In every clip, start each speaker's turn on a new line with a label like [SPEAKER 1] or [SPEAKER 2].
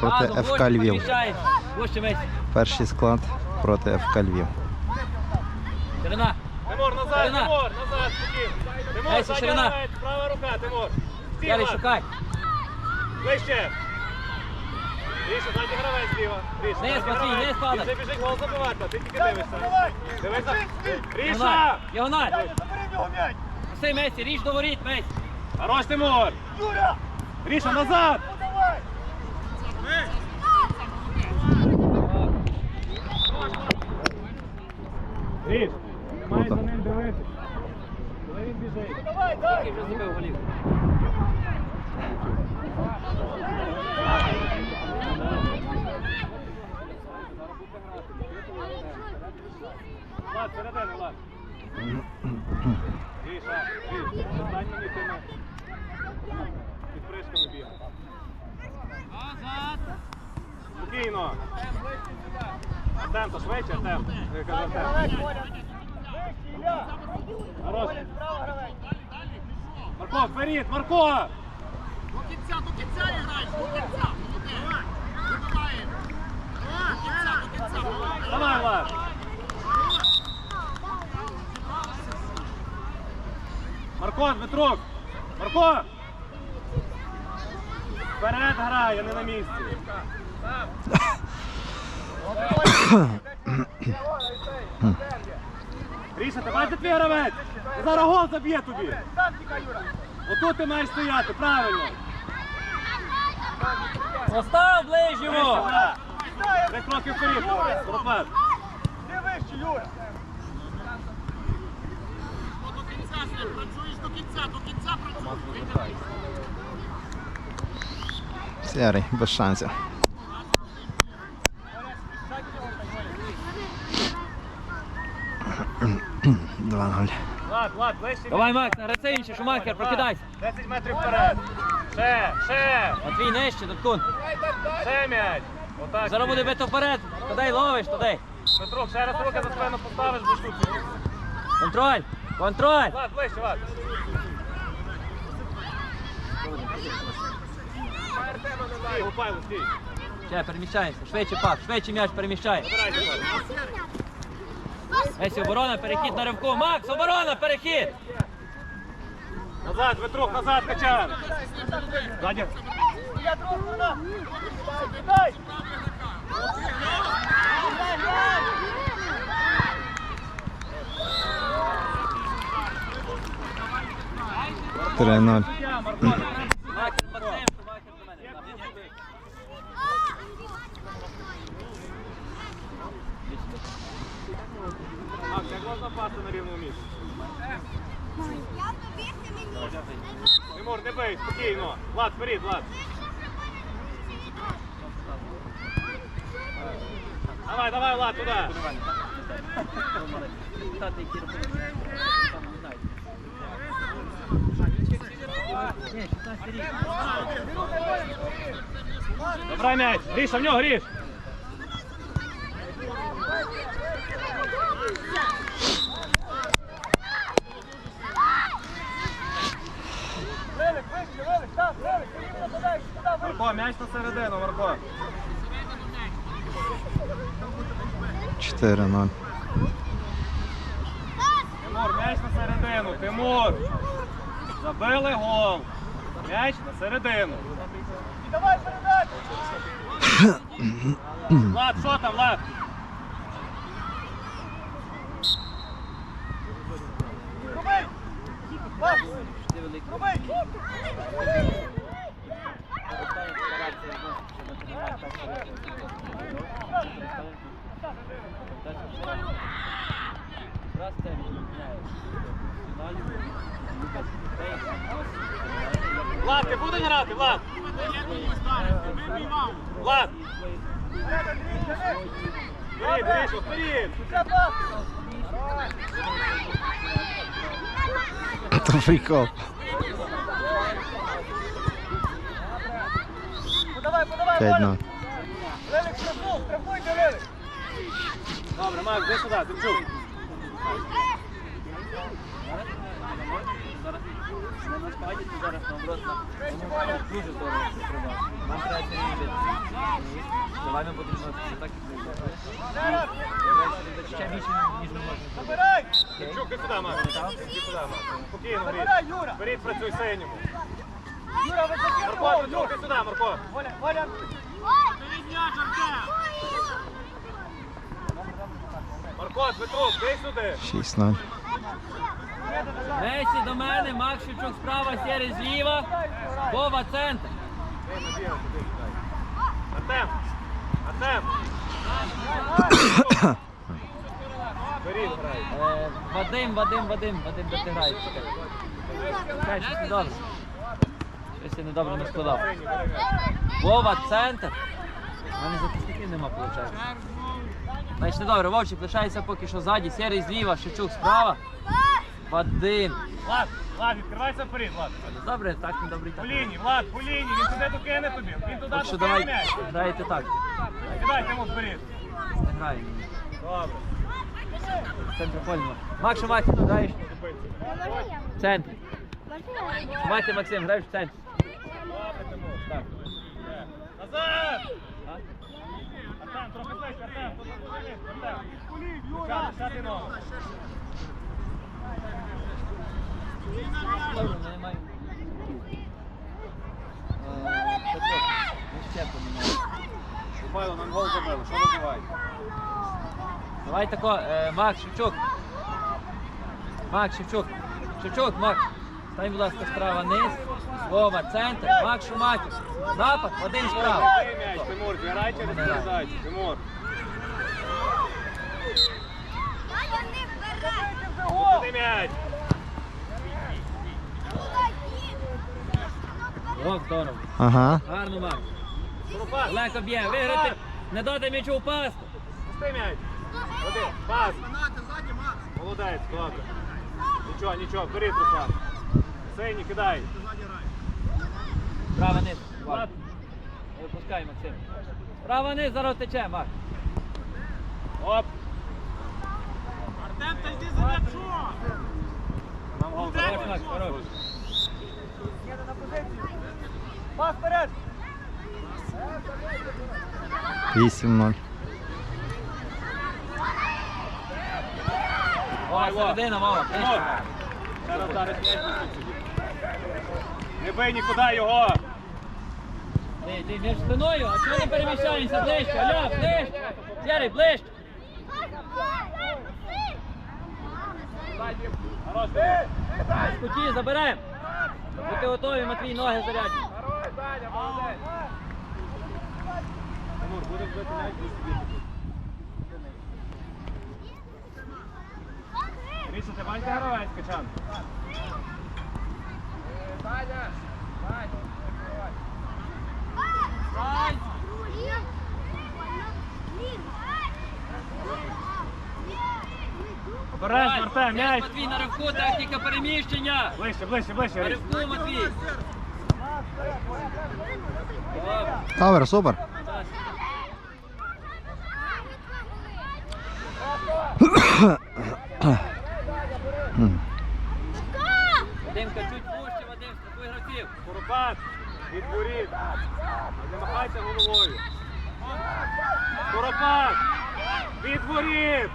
[SPEAKER 1] проти ФК Львів. Перший склад проти ФК Львів.
[SPEAKER 2] Ширина.
[SPEAKER 3] Тимур, назад,
[SPEAKER 2] Ширина.
[SPEAKER 3] Тимур, назад. Тимур,
[SPEAKER 2] ширина.
[SPEAKER 3] права рука, Тимур.
[SPEAKER 2] Ярий, шукай.
[SPEAKER 3] Ближче. Ріша, задній гравець зліва. Ріша,
[SPEAKER 2] Низ,
[SPEAKER 3] задній
[SPEAKER 2] Матвій,
[SPEAKER 3] гравець.
[SPEAKER 2] низ падай.
[SPEAKER 3] Він вже біжить гол забивати, ти тільки дивишся. Дивися. Ріша!
[SPEAKER 2] Діагональ. Діагональ. Неси Месі, ріж до воріт, Месі.
[SPEAKER 3] Хорош, Тимур! Ріша, назад! Ріш, маєш за
[SPEAKER 1] Круто.
[SPEAKER 3] ним дивитися. Коли він біжить.
[SPEAKER 2] Скільки вже забив голів?
[SPEAKER 3] Влад, середину, Влад. Ріша, Ріш, достань мені тими під пришками бігай. Спокійно. Артем, то швидше. Хорош. Марко, вперед, Марко!
[SPEAKER 4] До кінця, до кінця граєш, до кінця. Молодець. Вибиваємо. До кінця, до кінця. молодець.
[SPEAKER 3] Давай, Влад. Марко, Дмитрук! Марко! Вперед грай, а не на місці. Ріша, ти бачиш, твій гравець? Зараз гол заб'є тобі. Отут ти маєш стояти, правильно.
[SPEAKER 2] Постав ближньому.
[SPEAKER 3] Три кроки вперед, Лопат.
[SPEAKER 4] До кінця, працюєш до кінця, до кінця працюєш.
[SPEAKER 1] Серий, без шансів. Два ноль.
[SPEAKER 3] Влад, Влад, ближче.
[SPEAKER 2] Давай, Макс, на Грацевича, Шумахер, прокидайся.
[SPEAKER 3] 10 метрів вперед. Ще, ще,
[SPEAKER 2] Матвій, нижче, Доткун.
[SPEAKER 3] ще м'яч. Отак.
[SPEAKER 2] Зараз буде бито вперед. Туди ловиш, туди.
[SPEAKER 3] Петро, ще раз руки за спину поставиш, бо штуки.
[SPEAKER 2] Контроль, контроль.
[SPEAKER 3] Влад, ближче, Влад. Стій, Гупайло, стій.
[SPEAKER 2] Ще, переміщаємося. Швидше пак, швидше м'яч переміщай.
[SPEAKER 3] Забирай тепер.
[SPEAKER 2] Месі, оборона, перехід на ривку. Макс, оборона, перехід.
[SPEAKER 3] Назад, Дмитрук, назад, качан. Ззаді.
[SPEAKER 1] Три ноль.
[SPEAKER 2] Макер, Максим, Макер до мене. Там, ні, ні, ви.
[SPEAKER 3] Макс, як можна пасти на рівному місці? Тимур, не бий, спокійно. Влад, вперед, Влад. Давай, давай, Влад, туда.
[SPEAKER 2] Результати, які робили. Там, не знаю. Ні, 16 рік.
[SPEAKER 3] Добрий м'яч. Гриша, в нього гріш. Марко, м'яч на середину.
[SPEAKER 1] Чотири ноль.
[SPEAKER 3] Тимур, м'яч на середину. Тимур. Забили гол. М'яч на середину. І давай передачу. Влад, що там, Влад?
[SPEAKER 2] Великий.
[SPEAKER 3] Влад, ти будеш грати, Влад? Влад!
[SPEAKER 1] Прикол. П'ять ноль.
[SPEAKER 3] Добре, Макс, де сюди, Тимчук.
[SPEAKER 2] Зараз не на спаді, то зараз наоборот на дуже здорово це треба. Нам треба це робити. Давай будемо це так. Ще більше, ніж ми можемо.
[SPEAKER 4] Забирай!
[SPEAKER 3] Чук, ти сюди, Макс. Іди сюди, Макс. Спокійно.
[SPEAKER 4] Юра!
[SPEAKER 3] Беріть, працюй синьому.
[SPEAKER 4] Юра, високий
[SPEAKER 3] Марко, ти сюди, Марко.
[SPEAKER 4] Валя, Валя!
[SPEAKER 3] Марко, Петро, ти сюди.
[SPEAKER 1] 6-0.
[SPEAKER 2] Месі до мене, Макс Шевчук справа, Сєрий зліва. Вова центр.
[SPEAKER 3] Артем. Артем.
[SPEAKER 2] Е, Вадим, Вадим, Вадим, Вадим, де ти граєш? Чекай, щось недобре. Щось я недобре не складав. Вова, центр. У мене захисників нема, виходить. Значить, недобре, Вовчик лишається поки що ззаді, Сєрий зліва, Шевчук справа. Вадим.
[SPEAKER 3] Влад, Влад, відкривайся вперед, Влад.
[SPEAKER 2] Добре, так недобре.
[SPEAKER 3] По
[SPEAKER 2] Так.
[SPEAKER 3] лінії, Влад, по лінії, він туди докине тобі. Він туди
[SPEAKER 2] що
[SPEAKER 3] докине
[SPEAKER 2] давай,
[SPEAKER 3] м'яч.
[SPEAKER 2] граєте так.
[SPEAKER 3] Кидай йому вперед.
[SPEAKER 2] Не граємо.
[SPEAKER 3] Добре.
[SPEAKER 2] Центр польного. Макс Шумахер, ти граєш? Центрі. Шумахер, Максим, граєш в центрі. Так.
[SPEAKER 3] Назад! Артем, трохи ближче, Артем, Артем. Юра! Ногу. Михайло, нам гол забили, що вибивай?
[SPEAKER 2] Давай тако, е, Макс Шевчук. Макс Шевчук. Шевчук, Макс. Стань, будь ласка, справа низ. Вова, центр. Макс Шумахер. Напад, один справа.
[SPEAKER 3] Тимур, зіграй через передачу. Тимур. Куди м'яч?
[SPEAKER 2] О, здорово.
[SPEAKER 1] Ага.
[SPEAKER 2] Гарно, Макс. Легко б'є, виграти. Не дати м'ячу впасти.
[SPEAKER 3] пусти м'яч. Один, пас. Молодець, добре. Нічого, нічого, бери, Руслан. Синій, кидай.
[SPEAKER 2] Право низ. Випускай, Максим. Право низ, зараз тече, Макс.
[SPEAKER 3] Оп.
[SPEAKER 4] Артем, та йди за м'ячом!
[SPEAKER 3] Нам гол
[SPEAKER 2] Хорош. Макс, хорош.
[SPEAKER 4] Їде на позицію! Пас вперед!
[SPEAKER 1] 8-0.
[SPEAKER 2] О, середина.
[SPEAKER 3] Тимур. Зараз зараз м'яч. Не бий нікуди його.
[SPEAKER 2] Ти, ти між спиною, а чого не переміщаємося? Ближче, алло, ближче. Сірий, ближче.
[SPEAKER 3] Хорош, Тимур.
[SPEAKER 2] Куті заберемо. Бути готові, Матвій, ноги зарядні.
[SPEAKER 3] Тимур, будеш бити м'яч, будеш бити. Ріша, ти бачите гравець, Качан? Обережно, Артем, м'яч.
[SPEAKER 2] Матвій, на ривку, техніка переміщення.
[SPEAKER 3] Ближче, ближче, ближче,
[SPEAKER 2] На ривку, Матвій. Добре,
[SPEAKER 1] супер.
[SPEAKER 2] Вадимка, чуть
[SPEAKER 3] Куропат, від воріт. Не махайся головою. Куропат, від воріт.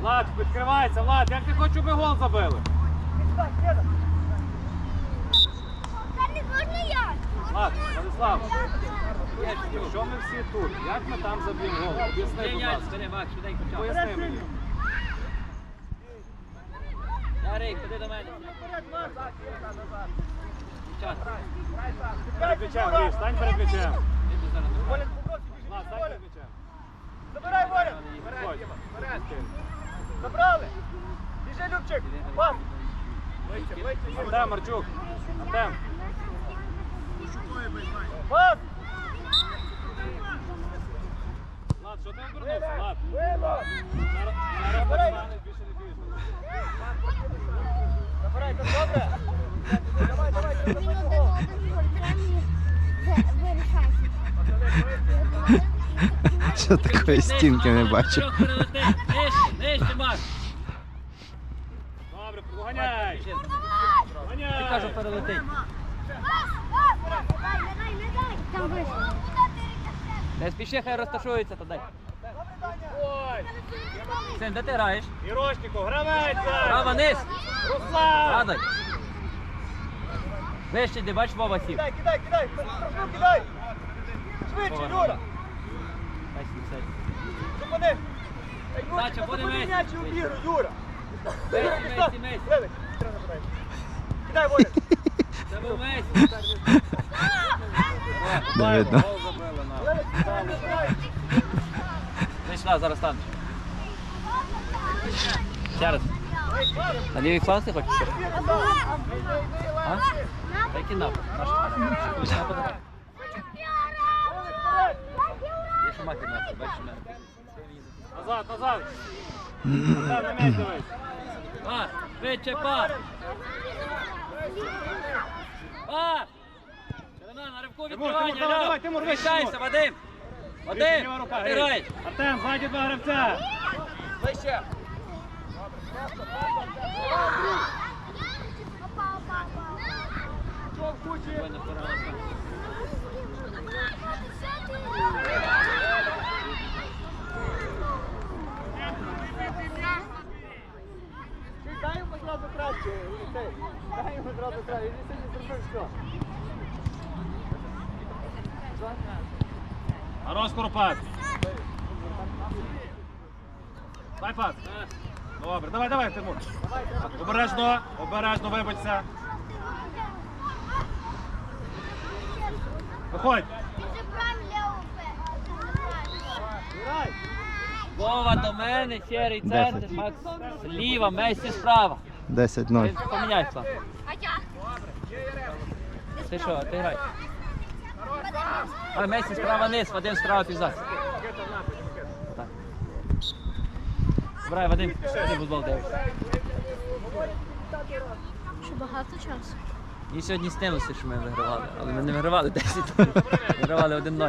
[SPEAKER 3] Влад, відкривайся, Влад, як ти хочеш, щоб гол забили? Влад, Владислав, що ми всі тут? Як ми там заб'ємо гол? Об'ясни, будь ласка. Поясни мені.
[SPEAKER 2] Ярик, ходи до мене.
[SPEAKER 3] Перед м'ячем, Гріш, стань перед м'ячем.
[SPEAKER 4] Біжить,
[SPEAKER 3] Влад, стань перед м'ячем.
[SPEAKER 4] Забирай!
[SPEAKER 3] Ходь.
[SPEAKER 4] Забрали! Біжи, Любчик! Пас!
[SPEAKER 3] Артем, Марчук. Артем.
[SPEAKER 4] Пас!
[SPEAKER 3] Влад, що ти обернувся? Влад.
[SPEAKER 4] Вило!
[SPEAKER 3] Зараз більше не біжить.
[SPEAKER 4] Забирай, так добре! Давай, давай, давай, давай!
[SPEAKER 1] Що такої стінки не бачу.
[SPEAKER 3] Добре, поганяй.
[SPEAKER 2] Ним. кажу, перелетить. Не спіши, хай розташується туди. Син, де ти граєш?
[SPEAKER 3] Ірошнику, гравець!
[SPEAKER 2] Права низ.
[SPEAKER 3] Руслан!
[SPEAKER 2] Падай. Вище, де бачиш, Вова сів.
[SPEAKER 3] Кидай, кидай, кидай! Штрафну кидай! Швидше, Юра!
[SPEAKER 2] Дай сім, сядь.
[SPEAKER 3] Зупини!
[SPEAKER 2] Дача, буде меч.
[SPEAKER 3] м'яч у бігу, Юра!
[SPEAKER 2] Месі, Месі, Месі.
[SPEAKER 3] Левик, Кидай, Воля!
[SPEAKER 2] Це був Месі.
[SPEAKER 1] Не видно.
[SPEAKER 2] Гол забили, на. Сюди, зараз станеш. Ще раз. На лівий фланг ти хочеш? А? Та який напад? Наш напад. Є Шумахер напад, бачиш мене.
[SPEAKER 3] Назад, назад! Там на м'яч дивись!
[SPEAKER 2] Пас, швидше пас. Пас. Черена, на ривку відкривання.
[SPEAKER 3] Тимур, давай, давай, Тимур, вище,
[SPEAKER 2] Вміщайся, Вадим.
[SPEAKER 3] Вище,
[SPEAKER 2] Вадим,
[SPEAKER 3] ліва рука,
[SPEAKER 2] ти
[SPEAKER 3] гей.
[SPEAKER 2] граєш.
[SPEAKER 3] Артем, ззаді два гравця!
[SPEAKER 2] Спокійно, перегородка.
[SPEAKER 3] Дай йому одразу краще, дай йому одразу краще, він сьогодні зробив все. Хорош, Куропат. Дай пас. Добре, давай, давай, Тимур. Обережно, обережно, вибачся. Виходь.
[SPEAKER 2] Вова до мене, сірий центр, Макс зліва, Месі справа.
[SPEAKER 1] 10-0.
[SPEAKER 2] Поміняй план. Ти що, ти грай. А Месі справа низ, Вадим справа пізас. Так. Брай, Вадим, ти футбол дивишся.
[SPEAKER 5] Що багато часу?
[SPEAKER 2] Мені сьогодні снилося, що ми вигравали, але ми не вигравали 10, вигравали 1-0.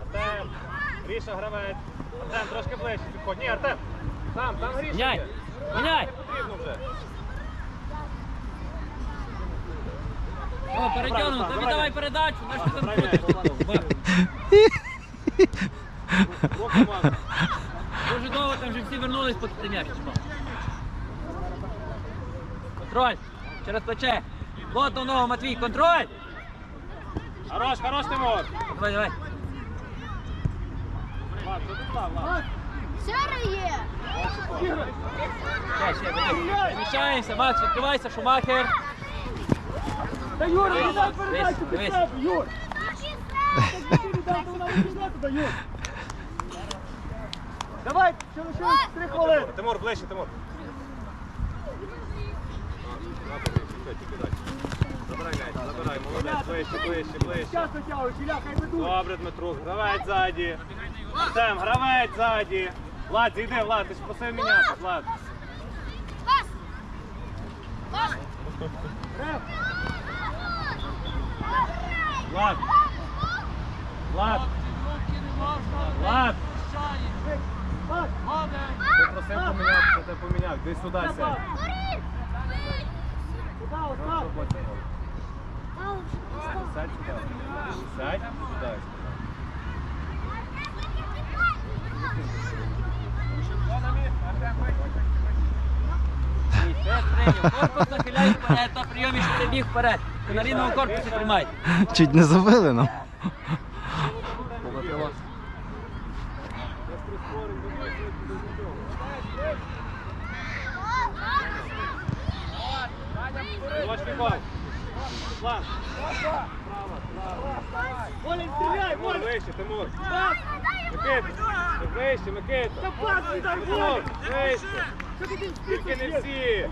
[SPEAKER 3] Артем, Гріша гравець. Артем, трошки ближче підходь. Ні, Артем. Там, там Гріша.
[SPEAKER 2] Міняй,
[SPEAKER 3] є.
[SPEAKER 2] міняй.
[SPEAKER 3] Потрібно вже.
[SPEAKER 2] О, перетягнув, тобі
[SPEAKER 3] Давай.
[SPEAKER 2] давай передачу, на що ти там крутиш? Дуже довго там вже всі вернулись по м'яч. Контроль, через плече. Плотно ногу, Матвій, контроль.
[SPEAKER 3] Хорош, хорош, Тимур.
[SPEAKER 2] Давай, давай.
[SPEAKER 3] Влад, тут став, Влад.
[SPEAKER 5] Сяра є!
[SPEAKER 2] Ще, ще, Макс, відкривайся, Шумахер.
[SPEAKER 3] Та Юра, віддай
[SPEAKER 2] дивись,
[SPEAKER 3] передачу під себе, Юр. Давай, ще лишилось три хвилини. Тимур, ближче, Тимур. Забирай забирай, молодець, ближче, ближче, ближче. Добре, Дмитрук, гравець ззаді. Артем, гравець ззаді. Влад, зійди, Влад, ти ж просив міняти, Влад. Реф. Влад. Влад. Влад. Ти просив помінятися, ти поміняв. Ти сюди сядь. Сядь сюди. Сядь сюди.
[SPEAKER 2] Вперед, прийняв. Корпус нахиляй вперед, на прийомі, що ти біг вперед. Ти на рівному корпусі тримай.
[SPEAKER 1] Чуть не забили нам.
[SPEAKER 3] Влад. Стріляй. Вище, Тимур. Микита. Вище, Микита. Тимур, вище. Тільки не всі.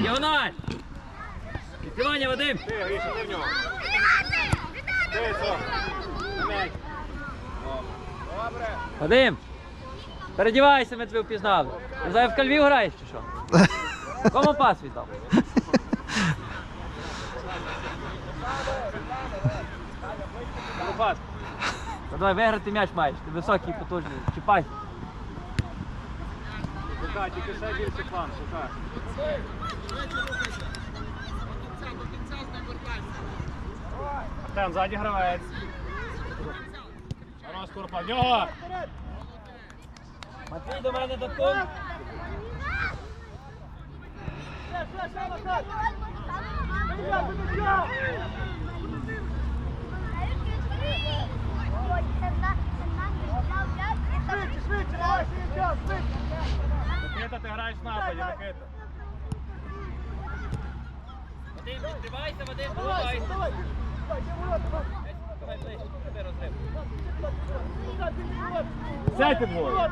[SPEAKER 2] Діагональ. Відкривання, Вадим.
[SPEAKER 3] Ти, Гріша, не в нього. Ти, що? Добре.
[SPEAKER 2] Вадим. Передівайся, ми тебе впізнали. Ти зараз в кальвів граєш чи що? Кому пас віддав? Та давай виграти м'яч маєш. Ти високий, потужний. Чіпай.
[SPEAKER 3] Шукай, тільки ще більше план, шукай.
[SPEAKER 4] Швидше.
[SPEAKER 3] Артем, ззаді гравець. Хорош, Скоропа, в нього!
[SPEAKER 2] Матвій до мене до кон.
[SPEAKER 3] Микита, ти граєш в нападі, Микита.
[SPEAKER 2] Вадим, відкривайся, Вадим, давай. Давай давай, ближче, тебе розрив.
[SPEAKER 3] Сядьте двоє. Дмитрук,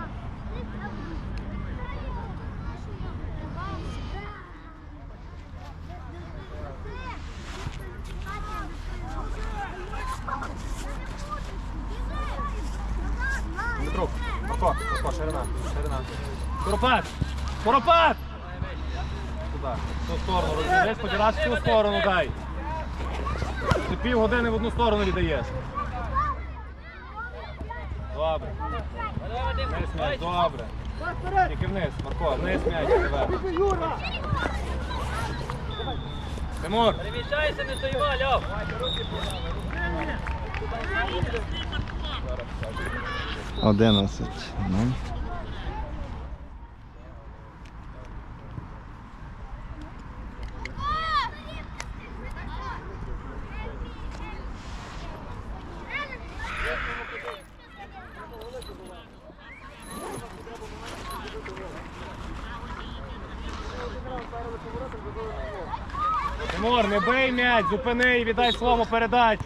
[SPEAKER 3] Марко, Марко, ширина, ширина. Скоропад! Скоропад! Туди, в ту сторону хоч раз в ту сторону дай. Ти пів години в одну сторону віддаєш. Добре. Вниз м'яч, добре. Тільки вниз, Марко, вниз м'яч, тебе. Тимур,
[SPEAKER 2] Переміщайся, не стоїмо, Льов.
[SPEAKER 1] Одинадцять. Ну.
[SPEAKER 3] Тимур, не бий м'яч, зупини і віддай своєму передачу.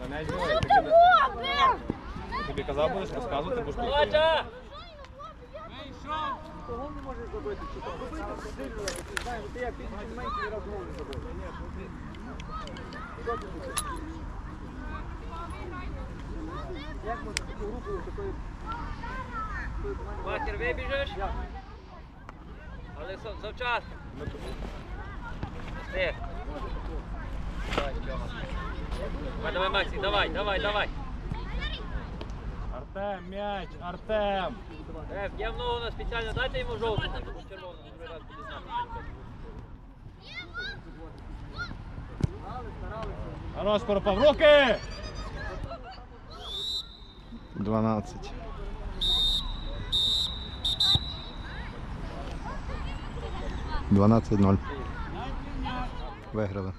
[SPEAKER 3] На м'яч двоє, ти тобі- Тобі казав, будеш розказувати, будеш тут.
[SPEAKER 2] Володя! Матір, вибіжиш? Але зав- завчасно. Встиг. Давай, Тьома. Давай, давай, Максик, давай, давай, давай.
[SPEAKER 3] Артем, м'яч, Артем.
[SPEAKER 2] Е, я в ногу на спеціально дайте йому жовту, тому червону, другий раз буде.
[SPEAKER 3] Хорош, Скоропа, в руки!
[SPEAKER 1] Дванадцять. Дванадцять ноль. Виграли.